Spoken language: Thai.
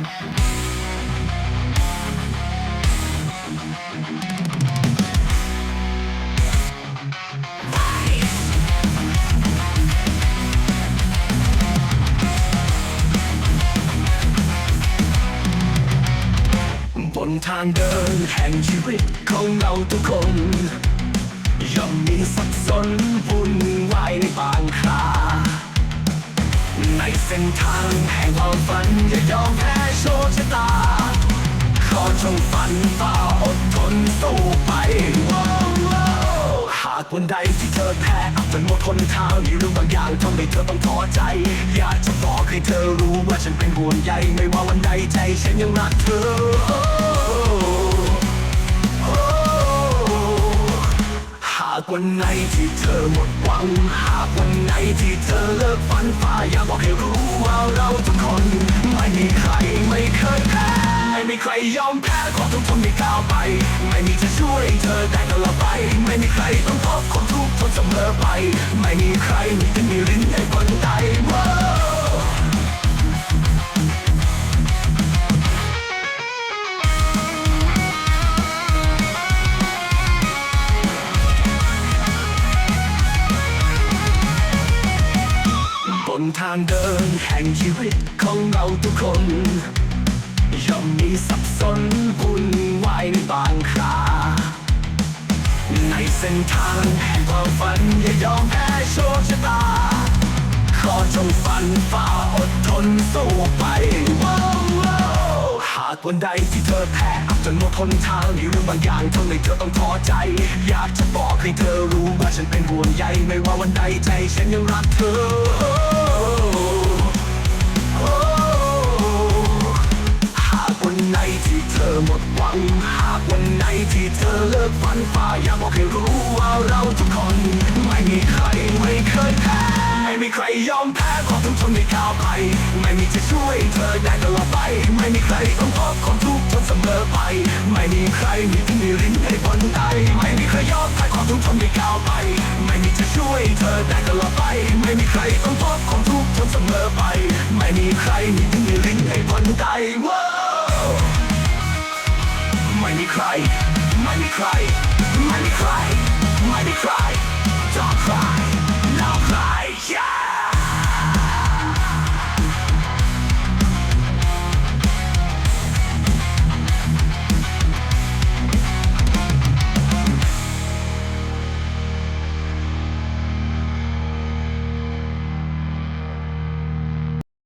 บนทางเดินแห่งชีวิตของเราทุกคนย่อมมีสับสนวุ่นวายในบางครา เส้นทางแห่งความฝัน อย่ายอมแพ้โชคชะตา ขอจงฝันฝ่าอดทนสู้ไปว้าวหากวันใดที่เธอแพ้อับจนหมดคนทางมีเรื่องบางอย่างทำให้เธอต้องท้อใจ อยากจะบอกให้เธอรู้ว่าฉันเป็นห่วงใยไม่ว่าวันใดใจฉันยังรักเธอหากวันไหนที่เธอหมดหวังหากวัน ที่เธอเลิกฝันฝ่าอยากบอกให้รู้ว่าเราทุกคน ไม่มีใครไม่เคยแพ้ ไม่มีใครยอมแพ้ขอทุกทนไม่ก้าวไป ไม่มีจะช่วยเธอได้ตลอดไป ไม่มีใครต้องพบคนทุกข์ทนเสมอไป ไม่มีใครมีแต่มีลิ้นให้คนตา นทางเดินแห่งชีวิตของเราทุกคนย่อมมีสับสนวุ่นวายในบางคราในเส้นทางแห่งความฝันอย่ายอมแพ้โชคชะตา ขอจงฝันฝ่าอดทนสู้ไปว้าวหากวันใดที่เธอแพ้อับจนหมดทนทางมีเรื่องบางอย่างทำให้เธอต้องท้อใจ อยากจะบอกให้เธอรู้ว่าฉันเป็นห่วงใยไม่ว่าวันใดใจฉันยังรักเธอ ธอหมดหวังหากวันไหนที่เธอเลิกฝันฝ่าอยากบอกให้รู้ว่าเราทุกคน ไม่มีใครไม่เคยแพ้ ไม่มีใครยอมแพ้ขอทุกทนไม่ก้าวไป ไม่มีจะช่วยเธอได้ตลอดไป ไม่มีใครต้องพบความทุกข์ทนเสมอไป ไม่มีใครมีที่มีลิ้นให้บนใดไม่มีใครยอมแพ้ความทุกข์ทนไม่ก้าวไป ไม่มีจะช่วยเธอได้ตลอดไป ใคร ไม่มีใคร